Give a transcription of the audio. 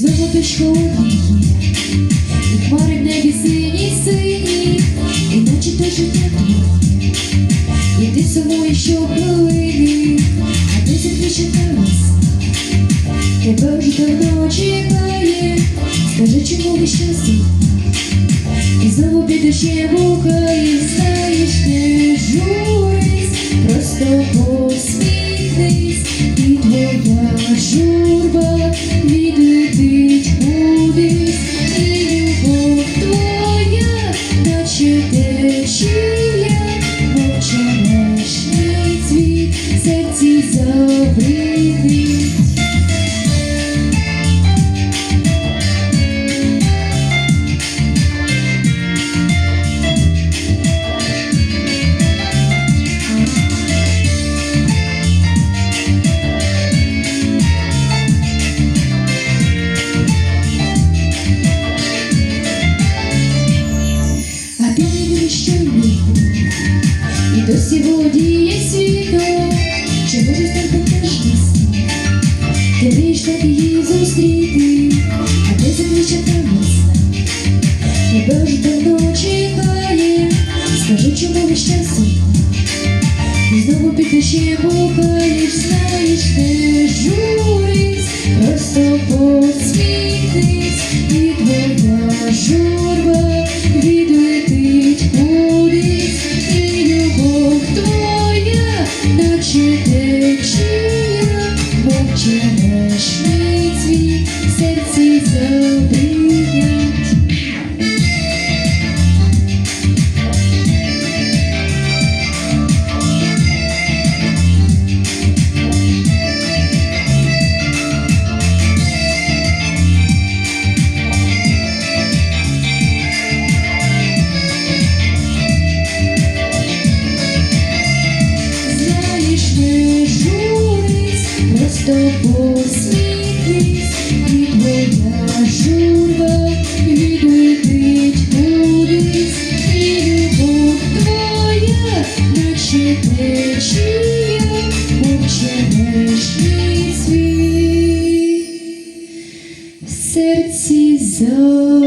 дощ холодний є, і хмари в небі сині, сині, іначе те життя твоє. І ти сумуєш щохвилини, а ти закричата весна. Тебе вже давно чекає, скажи, чому ви щасливі? І знову під дощем гукає, знаєш, не журись, просто посміхнись, досі володіє час одна? І знову під дощем бухаєш, знаєш, не журись, просто посміхнись, і твоя журба відлетить наче течія, в серці запри.